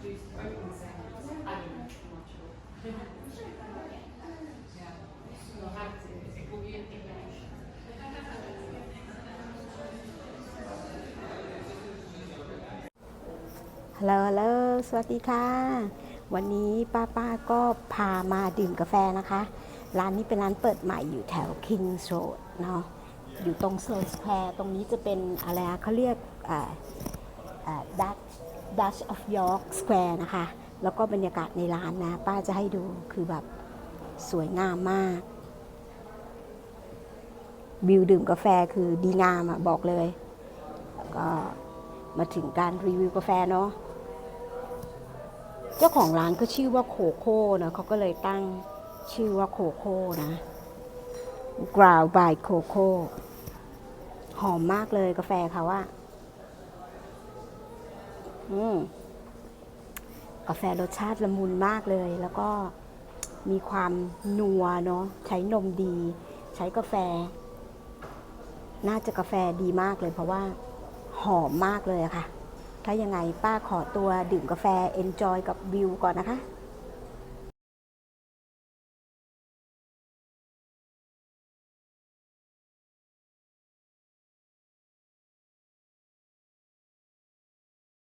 ฮัลโหลฮัลโหลสวัสดีค่ะ วันนี้ป้าป้าก็พามาดื่มกาแฟนะคะ ร้านนี้เป็นร้านเปิดใหม่อยู่แถว Kings Road เนาะ อยู่ตรงโซนสแควร์ ตรงนี้จะเป็นอะไรเขาเรียก ดัชออฟยอร์กสแควร์นะคะ แล้วก็บรรยากาศในร้านนะ ป้าจะให้ดูคือแบบสวยงามมาก วิวดื่มกาแฟคือดีงามอะบอกเลย ก็มาถึงการรีวิวกาแฟเนาะ เจ้าของร้านก็ชื่อว่าโคโค่นะเขาก็เลยตั้งชื่อว่าโคโค่นะ Ground by Coco หอมมากเลยกาแฟเขาอะ อืมกาแฟรสชาติละมุนมากเลย แล้วก็มีความนัวเนาะใช้นมดี ใช้กาแฟ น่าจะกาแฟดีมากเลย เพราะว่าหอมมากเลยอะค่ะ ถ้ายังไงป้าขอตัวดื่มกาแฟ enjoy กับวิวก่อนนะคะ